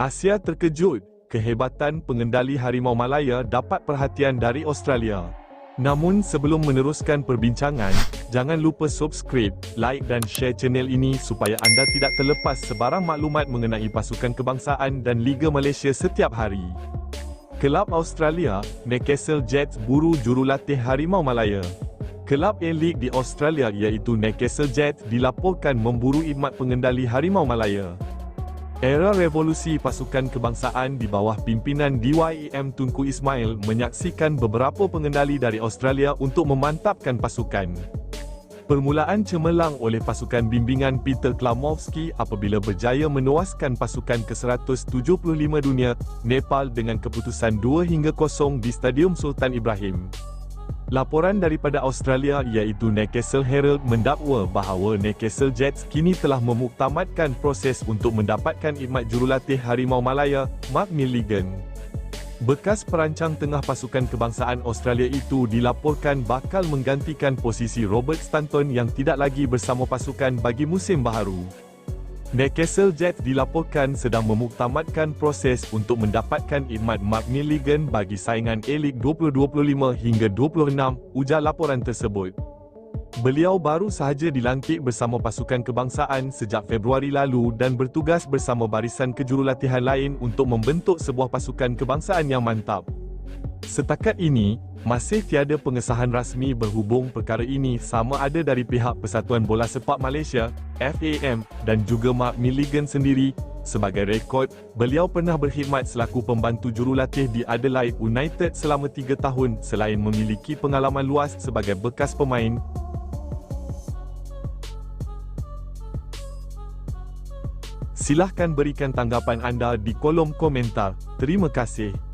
Asia terkejut, kehebatan pengendali harimau Malaya dapat perhatian dari Australia. Namun sebelum meneruskan perbincangan, jangan lupa subscribe, like dan share channel ini supaya anda tidak terlepas sebarang maklumat mengenai pasukan kebangsaan dan Liga Malaysia setiap hari. Kelab Australia, Newcastle Jets buru jurulatih Harimau Malaya. Kelab A-League di Australia iaitu Newcastle Jets dilaporkan memburu khidmat pengendali Harimau Malaya. Era revolusi pasukan kebangsaan di bawah pimpinan DYEM Tunku Ismail menyaksikan beberapa pengendali dari Australia untuk memantapkan pasukan. Permulaan cemerlang oleh pasukan bimbingan Peter Klamovski apabila berjaya menewaskan pasukan ke-175 dunia, Nepal dengan keputusan 2 hingga 0 di Stadium Sultan Ibrahim. Laporan daripada Australia iaitu Newcastle Herald mendakwa bahawa Newcastle Jets kini telah memuktamadkan proses untuk mendapatkan khidmat jurulatih Harimau Malaya, Mark Milligan. Bekas perancang tengah pasukan kebangsaan Australia itu dilaporkan bakal menggantikan posisi Robert Stanton yang tidak lagi bersama pasukan bagi musim baharu. Newcastle Jets dilaporkan sedang memuktamadkan proses untuk mendapatkan khidmat Mark Milligan bagi saingan A-League 2025 hingga 26, ujar laporan tersebut. Beliau baru sahaja dilantik bersama pasukan kebangsaan sejak Februari lalu dan bertugas bersama barisan kejurulatihan lain untuk membentuk sebuah pasukan kebangsaan yang mantap. Setakat ini, masih tiada pengesahan rasmi berhubung perkara ini sama ada dari pihak Persatuan Bola Sepak Malaysia, FAM, dan juga Mark Milligan sendiri. Sebagai rekod, beliau pernah berkhidmat selaku pembantu jurulatih di Adelaide United selama tiga tahun selain memiliki pengalaman luas sebagai bekas pemain. Silahkan berikan tanggapan anda di kolom komentar. Terima kasih.